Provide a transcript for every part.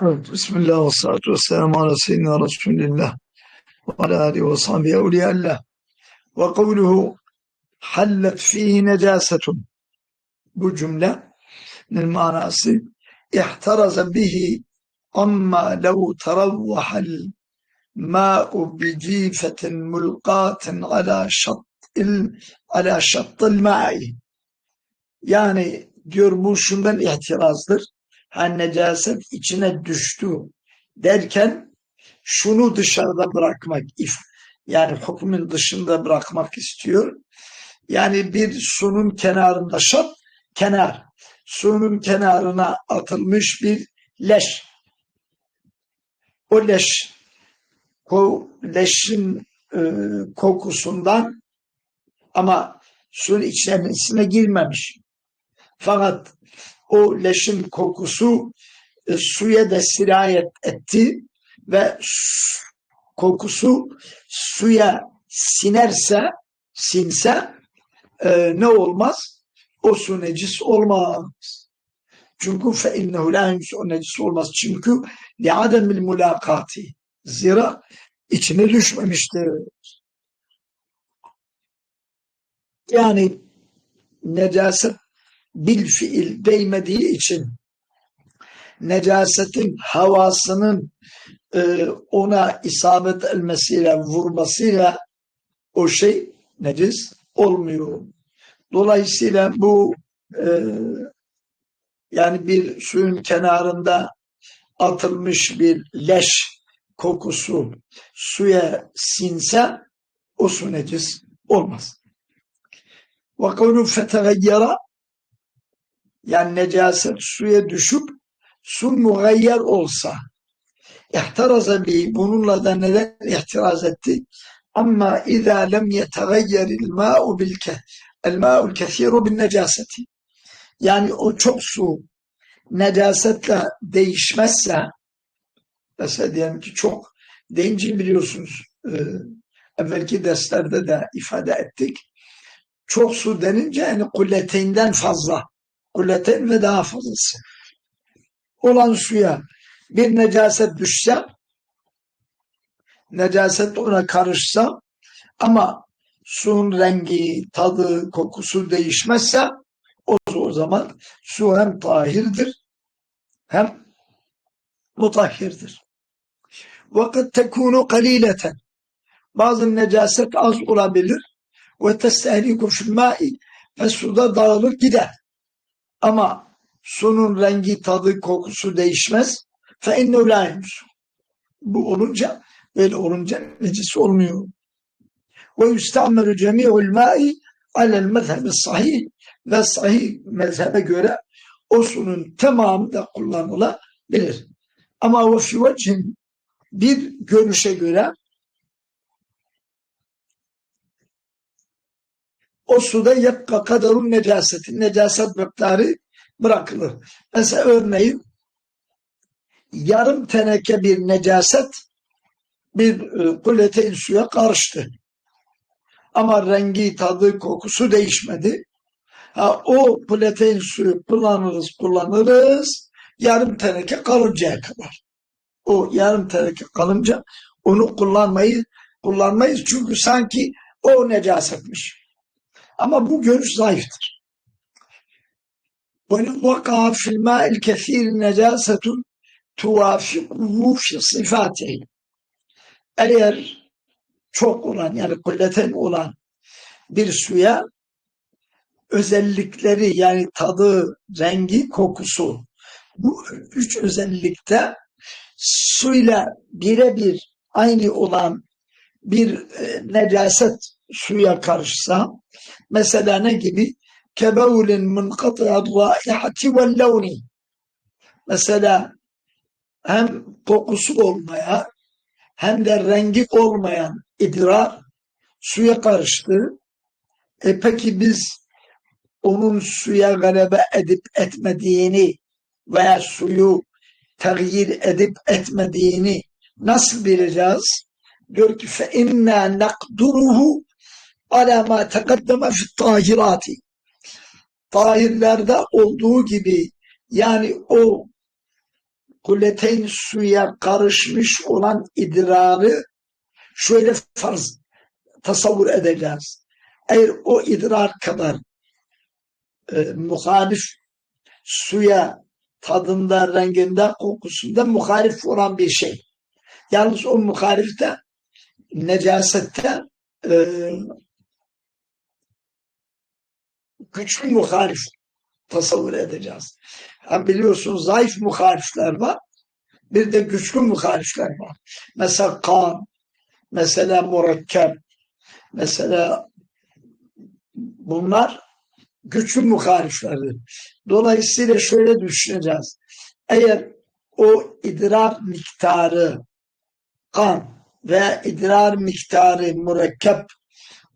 Evet, Bismillah ve salatu ve selamu ala seyyidina Resulillah ve ala alihi ve sahbihi evliyallah ve kavluhu hallet fihi necasetun bu cümlenin manası ihtaraza bihi amma lev teravvahal ma'u bi cifetin mulqatin ala şattil ala şattil ma'i yani diyor bu şundan ihtirazdır ha necaset içine düştü derken şunu dışarıda bırakmak yani hükmün dışında bırakmak istiyor. Yani bir sunun kenarında şat kenar sunun kenarına atılmış bir leş. O leş o leşin e, kokusundan ama suyun içerisine girmemiş. Fakat o leşin kokusu e, suya da sirayet etti ve kokusu suya sinerse, sinse e, ne olmaz? O su necis olmaz. Çünkü fe innehu la o necis olmaz. Çünkü li ademil mulakati. Zira içine düşmemiştir. Yani necaset bil fiil değmediği için necasetin havasının e, ona isabet etmesiyle vurmasıyla o şey necis olmuyor. Dolayısıyla bu e, yani bir suyun kenarında atılmış bir leş kokusu suya sinse o su necis olmaz. Ve kavlu yani necaset suya düşüp su mugayyer olsa ihtiraza bi bununla da neden ihtiraz etti? Ama izâ lem yetegayyeril mâ'u bilke el mâ'ul kesiru bin necaseti yani o çok su necasetle değişmezse mesela diyelim ki çok deyince biliyorsunuz e, evvelki derslerde de ifade ettik. Çok su denince yani kulleteyinden fazla kulleten ve daha fazlası olan suya bir necaset düşse necaset ona karışsa ama suyun rengi, tadı, kokusu değişmezse o, o zaman su hem tahirdir hem mutahhirdir. Vakit tekunu kalileten bazı necaset az olabilir ve testehliku fil ve suda dağılır gider. Ama sunun rengi, tadı, kokusu değişmez. İnnehu la Bu olunca, böyle olunca necis olmuyor. Yüste'meru cemi'ul ma'i alel mezhebi sahih ve sahih mezhebe göre o sunun tamamı da kullanılabilir. Ama ve fi bir görüşe göre o suda yakka kadarun necaseti, necaset miktarı bırakılır. Mesela örneğin yarım teneke bir necaset bir e, kuleteyn suya karıştı. Ama rengi, tadı, kokusu değişmedi. Ha, o kuleteyn suyu kullanırız, kullanırız yarım teneke kalıncaya kadar. O yarım teneke kalınca onu kullanmayı kullanmayız çünkü sanki o necasetmiş. Ama bu görüş zayıftır. وَلَنْ وَقَعَ فِي الْمَاءِ الْكَثِيرِ نَجَاسَةٌ تُوَافِقُهُ فِي صِفَاتِهِ Eğer çok olan yani kulleten olan bir suya özellikleri yani tadı, rengi, kokusu bu üç özellikte suyla birebir aynı olan bir e, necaset suya karışsa mesela ne gibi? Kebevlin munqati'ad raihati vel levni mesela hem kokusu olmayan hem de rengi olmayan idrar suya karıştı. E peki biz onun suya galebe edip etmediğini veya suyu tegyir edip etmediğini nasıl bileceğiz? Diyor ki inna nakduruhu ala ma tekaddeme fi tahirati. Tahirlerde olduğu gibi yani o kulleteyn suya karışmış olan idrarı şöyle farz tasavvur edeceğiz. Eğer o idrar kadar e, muhalif suya tadında, renginde, kokusunda muhalif olan bir şey. Yalnız o muhalifte necasette e, güçlü muhalif tasavvur edeceğiz. Yani biliyorsunuz zayıf muhalifler var. Bir de güçlü muhalifler var. Mesela kan, mesela mürekkep, mesela bunlar güçlü muhaliflerdir. Dolayısıyla şöyle düşüneceğiz. Eğer o idrar miktarı kan ve idrar miktarı mürekkep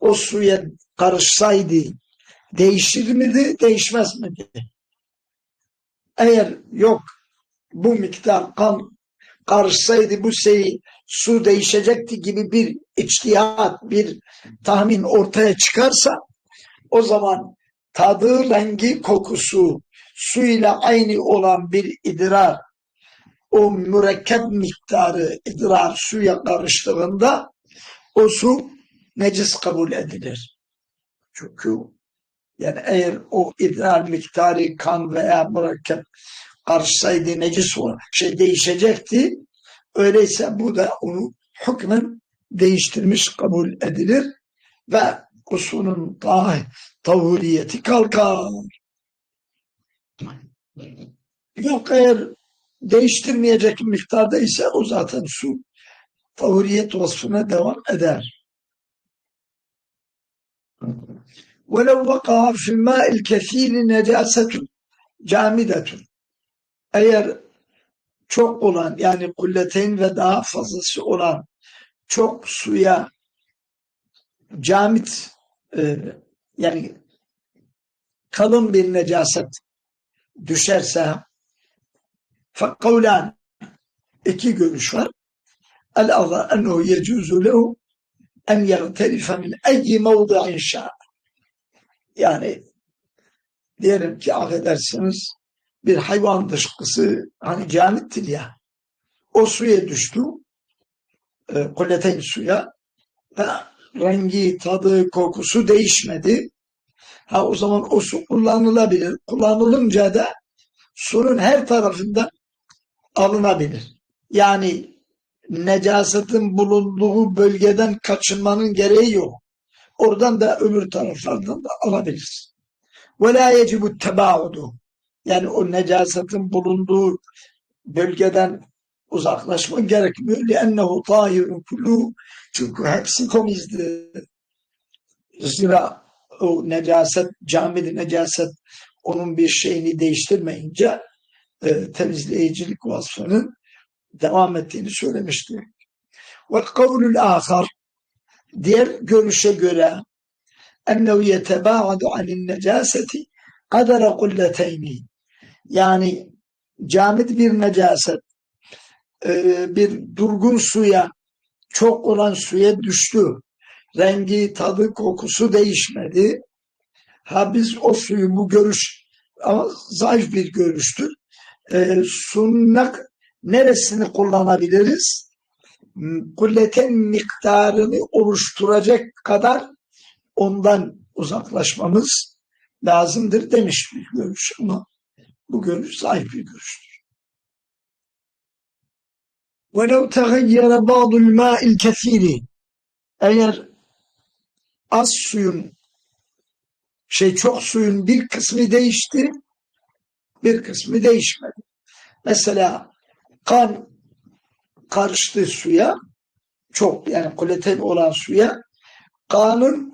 o suya karışsaydı değişir miydi, değişmez miydi? Eğer yok bu miktar kan karışsaydı bu şey su değişecekti gibi bir içtihat, bir tahmin ortaya çıkarsa o zaman tadı, rengi, kokusu suyla aynı olan bir idrar o mürekkep miktarı idrar suya karıştığında o su necis kabul edilir. Çünkü yani eğer o idrar miktarı kan veya mürekkep karışsaydı necis olan şey değişecekti. Öyleyse bu da onu hükmen değiştirmiş kabul edilir ve usulün tah tahuriyeti kalkar. Yok eğer değiştirmeyecek miktarda ise o zaten su tahuriyet vasfına devam eder. ولو وقع في الماء الكثير نجاسة جامدة eğer çok olan yani kulleteyn ve daha fazlası olan çok suya camit e, yani kalın bir necaset düşerse fakavlan iki görüş var. El azar ennehu yecuzu lehu en yagterife min eyyi mevdi'in şa. Yani diyelim ki affedersiniz bir hayvan dışkısı hani camittir ya o suya düştü e, kuleteyn suya ve rengi, tadı, kokusu değişmedi. Ha o zaman o su kullanılabilir. Kullanılınca da suyun her tarafından alınabilir. Yani necasetin bulunduğu bölgeden kaçınmanın gereği yok. Oradan da öbür taraflardan da alabilir. Ve la yecibu tebaudu. Yani o necasetin bulunduğu bölgeden uzaklaşma gerekmiyor. Lennehu tahirun kullu. Çünkü hepsi temizdi. Zira o necaset, camide necaset onun bir şeyini değiştirmeyince e, temizleyicilik vasfının devam ettiğini söylemişti. Ve kavlül diğer görüşe göre ennehu yetebâadu anin necaseti kadara kulleteyni yani camid bir necaset e, bir durgun suya çok olan suya düştü. Rengi, tadı, kokusu değişmedi. Ha biz o suyu bu görüş ama zayıf bir görüştür. E, sunnak neresini kullanabiliriz? Kulleten miktarını oluşturacak kadar ondan uzaklaşmamız lazımdır demiş bir görüş ama bu görüş zayıf bir görüştür. وَلَوْ تَغَيَّرَ بَعْضُ الْمَاءِ الْكَثِيرِ Eğer az suyun şey çok suyun bir kısmı değişti, bir kısmı değişmedi. Mesela kan karıştı suya, çok yani koleten olan suya, kanın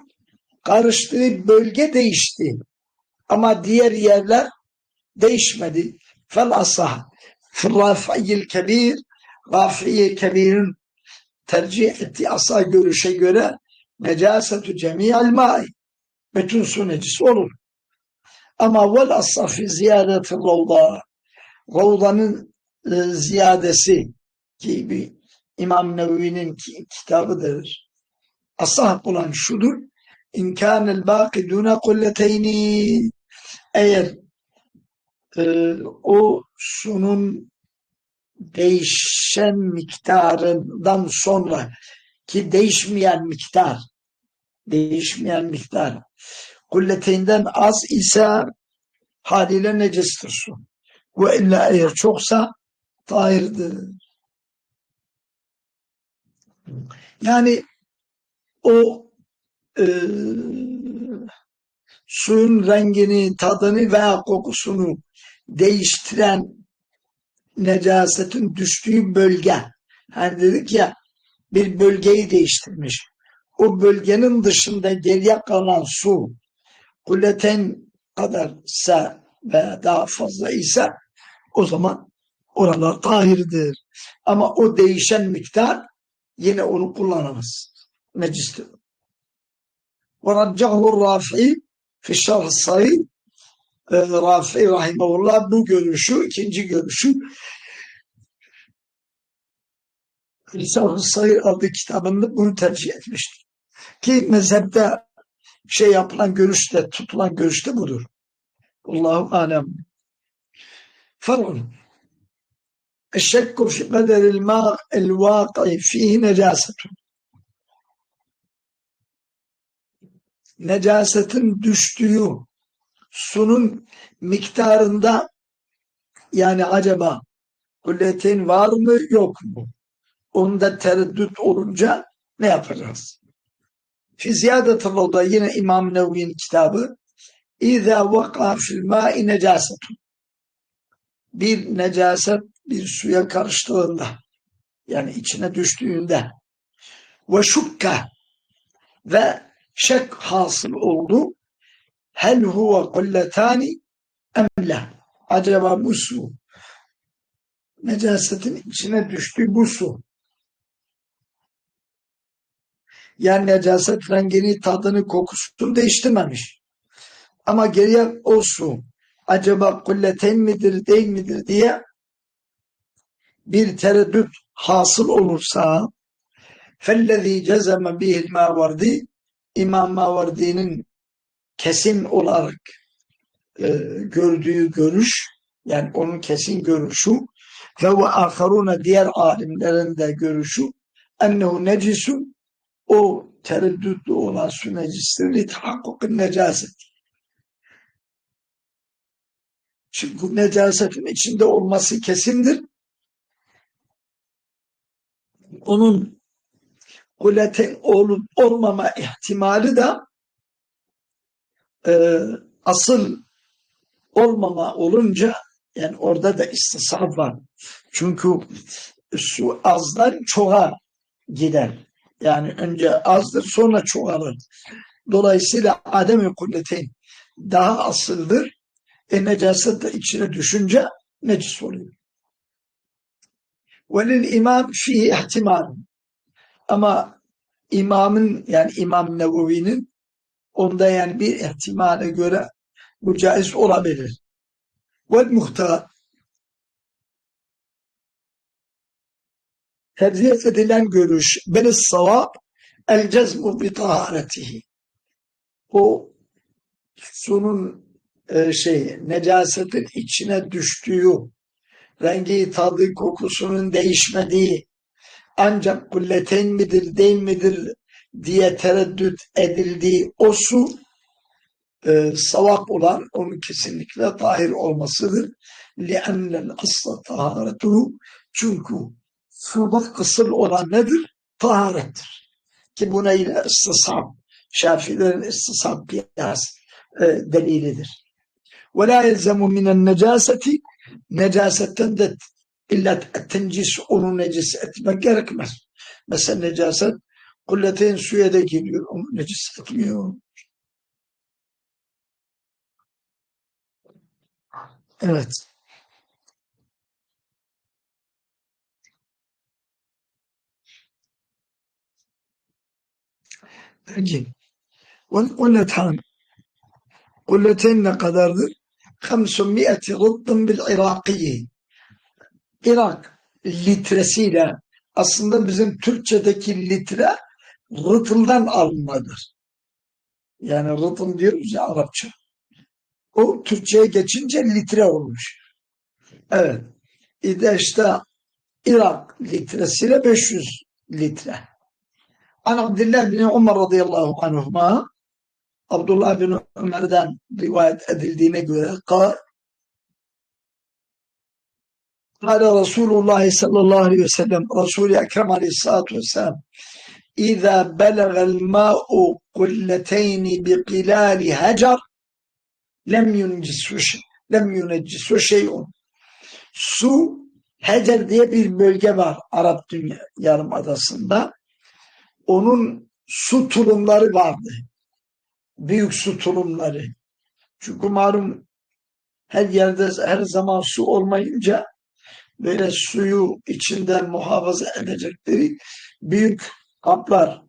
karıştığı bölge değişti. Ama diğer yerler değişmedi. Fel asah fil rafi'il kebir Rafiye Kebir'in tercih ettiği asal görüşe göre necasetü cemi'al ma'i bütün su necis olur. Ama vel assafi ziyadeti ravda Ravdanın e, ziyadesi ki bir İmam Nevevi'nin kitabıdır. Asah olan şudur. İmkanel baki duna kulleteyni eğer e, o sunun değişen miktarından sonra ki değişmeyen miktar değişmeyen miktar kulleteyinden az ise haliyle necistir su. Ve illa eğer çoksa tahirdir. Yani o e, suyun rengini, tadını veya kokusunu değiştiren necasetin düştüğü bölge. Hani dedik ya bir bölgeyi değiştirmiş. O bölgenin dışında geriye kalan su kuleten kadarsa veya daha fazla ise o zaman oralar tahirdir. Ama o değişen miktar yine onu kullanamaz. Necistir. وَرَجَّهُ الرَّافِعِ fi şerh sayı e, Rafi Rahimahullah bu görüşü, ikinci görüşü Risale-i Sayır adlı kitabında bunu tercih etmiştir. Ki mezhepte şey yapılan görüşte, tutulan görüşte budur. Allahu alem. Farun. Eşşekku fi kaderil ma'il vaqi'i fihi necasetun. Necasetin düştüğü sunun miktarında yani acaba kulletin var mı yok mu? Onda tereddüt olunca ne yapacağız? Fi ziyadetul da yine İmam Nevi'nin kitabı İzâ vaka fil mâ'i necasetun bir necaset bir suya karıştığında yani içine düştüğünde ve şukka ve şek hasıl oldu hel huve kulletani emle acaba bu su necasetin içine düştü bu su yani necaset rengini, tadını, kokusunu değiştirmemiş. Ama geriye o su acaba kulleten midir değil midir diye bir tereddüt hasıl olursa fellezî cezeme bihil mavardi İmam Mavardi'nin kesin olarak e, gördüğü görüş yani onun kesin görüşü ve ve aharuna diğer alimlerin de görüşü ennehu necisun o tereddütlü olan su necistir li tahakkukun necaset. Çünkü necasetin içinde olması kesindir. Onun kulletin olup olmama ihtimali de e, asıl olmama olunca yani orada da istisab var. Çünkü su azdan çoğa gider. Yani önce azdır sonra çoğalır. Dolayısıyla adem-i kulletin daha asıldır. E necaset de içine düşünce necis oluyor. Velil imam fihi ihtimal. Ama imamın yani İmam Nevevi'nin onda yani bir ihtimale göre bu caiz olabilir. Vel muhtar tercih edilen görüş benis savab el cezmu bi taharetihi. O sunun e, şey necasetin içine düştüğü rengi, tadı, kokusunun değişmediği ancak kulleten midir değil midir diye tereddüt edildiği o su e, savap olan onun kesinlikle tahir olmasıdır. لِأَنَّ الْأَصْلَ taharetuhu Çünkü suda kısır olan nedir? Taharettir. Ki buna yine istisab, Şafilerin istisab kıyas e, delilidir. وَلَا يَلْزَمُ مِنَ النَّجَاسَةِ Necasetten de illa tencis onu necis etmek gerekmez. Mesela necaset kulleteyn suya da giriyor. Onu necis etmiyor. Evet. Peki. Kulletan. Kulleteyn ne kadardır? 500 rıddın bil Irakiyi. Irak litresiyle aslında bizim Türkçedeki litre rıtıldan alınmadır. Yani rıtıl diyoruz ya Arapça. O Türkçe'ye geçince litre olmuş. Evet. İde işte Irak litresiyle 500 litre. An Abdullah bin Umar radıyallahu anhuma Abdullah bin Ömer'den rivayet edildiğine göre kar Kale Resulullah sallallahu aleyhi ve sellem Resul-i Ekrem aleyhissalatu vesselam İza belagel ma'u kulleteyni bi kilali hecer lem yuncissu lem yuncissu şeyun su Hecer diye bir bölge var Arap Dünya Yarımadası'nda. Onun su tulumları vardı. Büyük su tulumları. Çünkü malum her yerde her zaman su olmayınca böyle suyu içinden muhafaza edecekleri büyük kaplar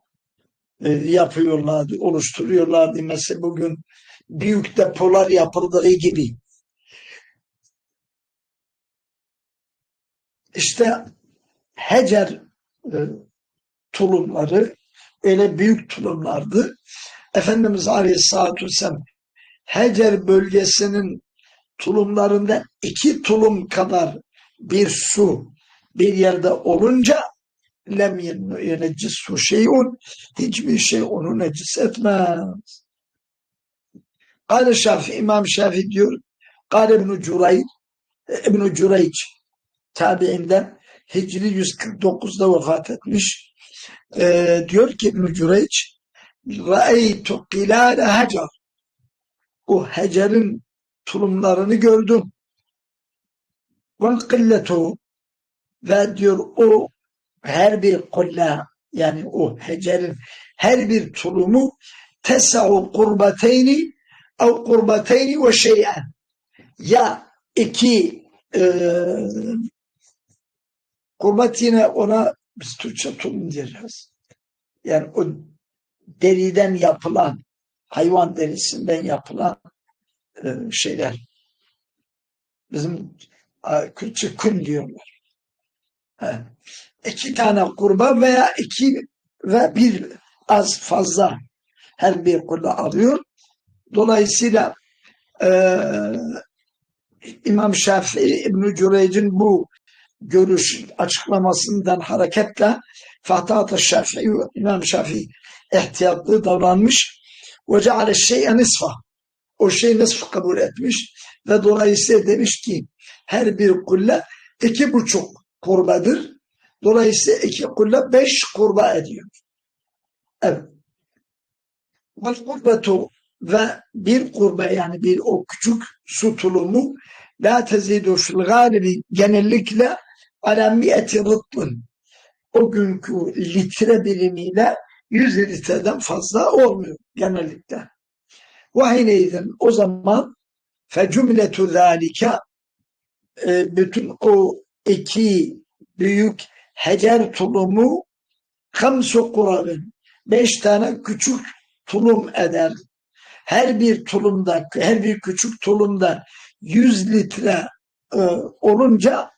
e, yapıyorlardı, oluşturuyorlardı. Mesela bugün büyük depolar yapıldığı gibi. İşte Hecer e, tulumları öyle büyük tulumlardı. Efendimiz Aleyhisselatü Vesselam Hecer bölgesinin tulumlarında iki tulum kadar bir su bir yerde olunca lem yeneccisu şeyun hiçbir şey onu necis etmez. Kale Şafi, İmam Şafi diyor, Kale İbn-i Curayc, İbn-i Curayc tabiinden Hicri 149'da vefat etmiş. Ee, diyor ki İbn-i Ra'eytu qilâle hacer. O hecerin tulumlarını gördüm. Ve ve diyor o her bir kulla yani o hecerin her bir tulumu tesa'u kurbateyni ev kurbateyni ve şey'en ya iki e, kurbat yine ona biz Türkçe tulum diyeceğiz. Yani o deriden yapılan hayvan derisinden yapılan e, şeyler. Bizim Kürtçe kün diyorlar. İki tane kurban veya iki ve bir az fazla her bir kurban alıyor. Dolayısıyla e, İmam Şafii İbn-i bu görüş açıklamasından hareketle Fatih Şafii İmam Şafii ihtiyatlı davranmış ve ceale şey'e nisfa o şey nisf kabul etmiş ve dolayısıyla demiş ki her bir kulle iki buçuk kurbadır. Dolayısıyla iki kulle beş kurba ediyor. Evet. Vel kurbetu ve bir kurbe yani bir o küçük su tulumu la tezidu fil galibi genellikle ala miyeti rıttın o günkü litre birimiyle 100 litreden fazla olmuyor genellikle. Vahineydin o zaman fe cümletu zâlike e, bütün o iki büyük hecer tulumu hamsu kurabın beş tane küçük tulum eder. Her bir tulumda, her bir küçük tulumda 100 litre e, olunca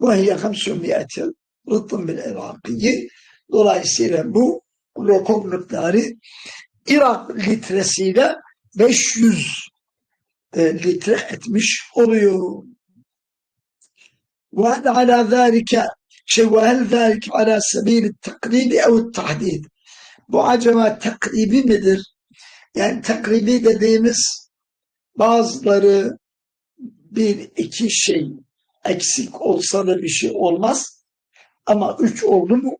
vahiye hamsü miyetil Rıttım bil Iraki'yi. Dolayısıyla bu lokum miktarı Irak litresiyle 500 e, litre etmiş oluyor. Ve ala zâlike şey ve hel zâlike ala sebîl takribi ev tahdid. Bu acaba takribi midir? Yani takribi dediğimiz bazıları bir iki şey eksik olsa da bir şey olmaz. Ama üç oldu mu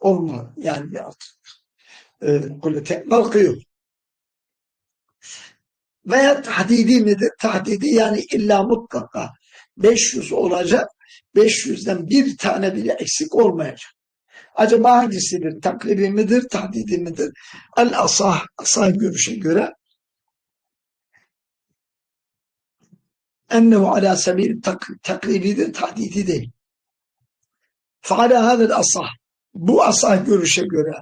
olma yani artık e, kule kalkıyor. Veya tahdidi midir? Tahdidi yani illa mutlaka 500 olacak. 500'den bir tane bile eksik olmayacak. Acaba hangisidir? Takribi midir? Tahdidi midir? El asah, asah görüşe göre ennehu ala sebil tak, takribidir, tahdidi değil. Feala hadel asah. Bu asah görüşe göre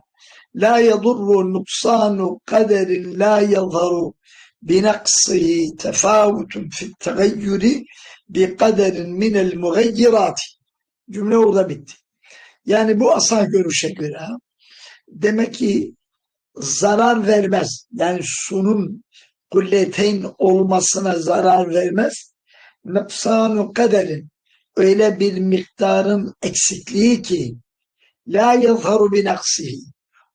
la yadurru nuksanu kaderin la yadharu بنقصه تفاوت في التغير بقدر من المغيرات cümle orada bitti. Yani bu asah görüşe göre demek ki zarar vermez. Yani sunun kulleteyn olmasına zarar vermez. Nıksanu kaderin öyle bir miktarın eksikliği ki la yazharu bi naksihi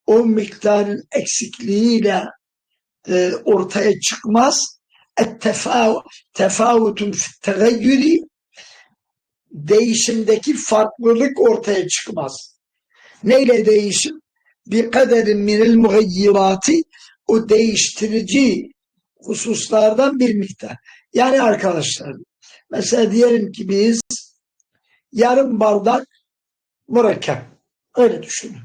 o miktarın eksikliğiyle e, ortaya çıkmaz. Tefavutun tegayyüri değişimdeki farklılık ortaya çıkmaz. Neyle değişim? Bir kaderin minel mugayyirati o değiştirici hususlardan bir miktar. Yani arkadaşlar mesela diyelim ki biz yarım bardak mürekkep öyle düşünün.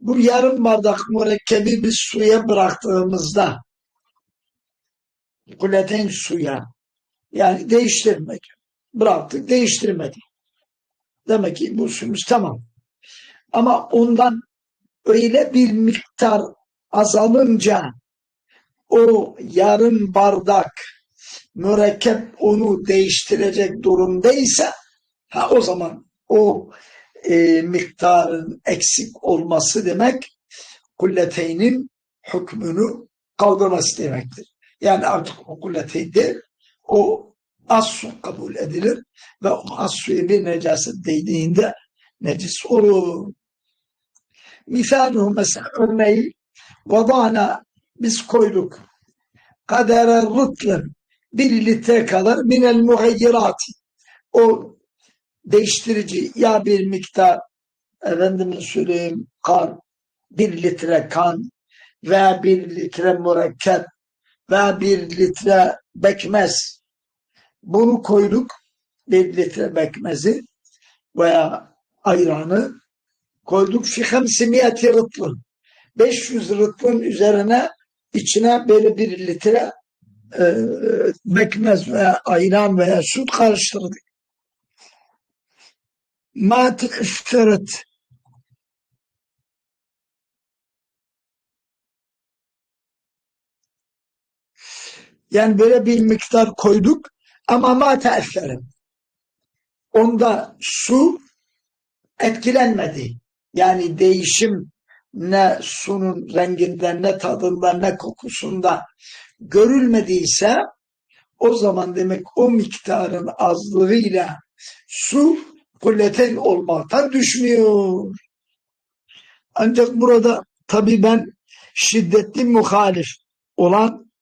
Bu yarım bardak mürekkebi biz suya bıraktığımızda kuleten suya yani değiştirmek bıraktık değiştirmedi. Demek ki bu suyumuz tamam. Ama ondan öyle bir miktar azalınca o yarım bardak mürekkep onu değiştirecek durumdaysa ha o zaman o e, miktarın eksik olması demek kulleteynin hükmünü kaldırması demektir. Yani artık o kulleteyde o az su kabul edilir ve o az suya bir necaset değdiğinde necis olur. Misaluhu mesela örneği vadana biz koyduk kadere rıtlın bir litre kadar minel muhayyirati o değiştirici. Ya bir miktar efendime söyleyeyim kan bir litre kan veya bir litre mürekkep veya bir litre bekmez. Bunu koyduk bir litre bekmezi veya ayranı koyduk. Fi hamsimiyeti rıtlın 500 rıtlın üzerine içine böyle bir litre e, bekmez veya ayran veya süt karıştırdık. Ma teesseret yani böyle bir miktar koyduk ama ma teesseret onda su etkilenmedi. Yani değişim ne sunun renginden ne tadından ne kokusunda görülmediyse o zaman demek o miktarın azlığıyla su kulleten olmaktan düşmüyor. Ancak burada tabi ben şiddetli muhalif olan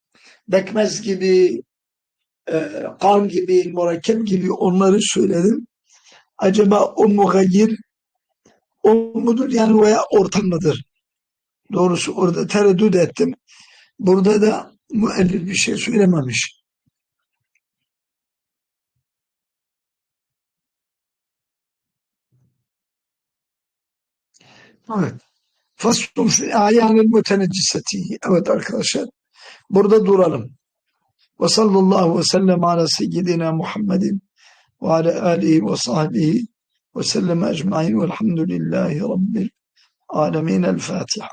bekmez gibi, e, kan gibi, mürekkep gibi onları söyledim. Acaba o muhayyir o mudur yani veya ortam mıdır? Doğrusu orada tereddüt ettim. Burada da müellif bir şey söylememiş. Evet. Faslun fi ayanil mutenecciseti. Evet arkadaşlar. Burada duralım. Ve sallallahu ve sellem ala seyyidina Muhammedin ve ala alihi ve sahbihi ve sellem ecmain velhamdülillahi rabbil alemin. El Fatiha.